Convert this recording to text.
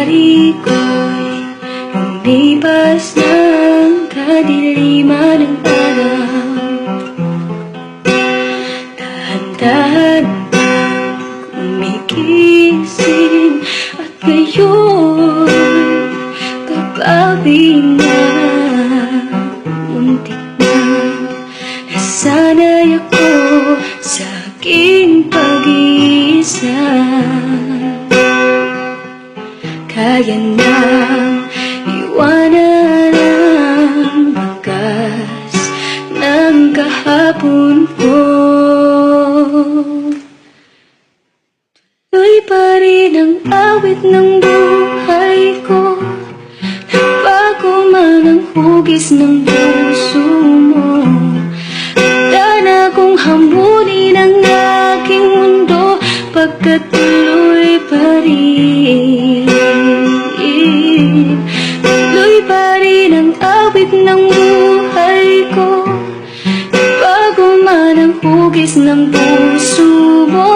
hari ko'y Lumipas ng kadiliman ng araw Dahan-dahan kumigising At ngayon kapabi na Muntik na. Nasanay ako sa aking pag-iisa. Kaya na iwanan ang bakas ng kahapon ko Tuloy pa rin ang awit ng buhay ko Nagbago man ang hugis ng puso mo Handa na kong hamunin ang aking mundo Pagkatuloy pa rin ang awit ng buhay ko Bago man ang hugis ng puso mo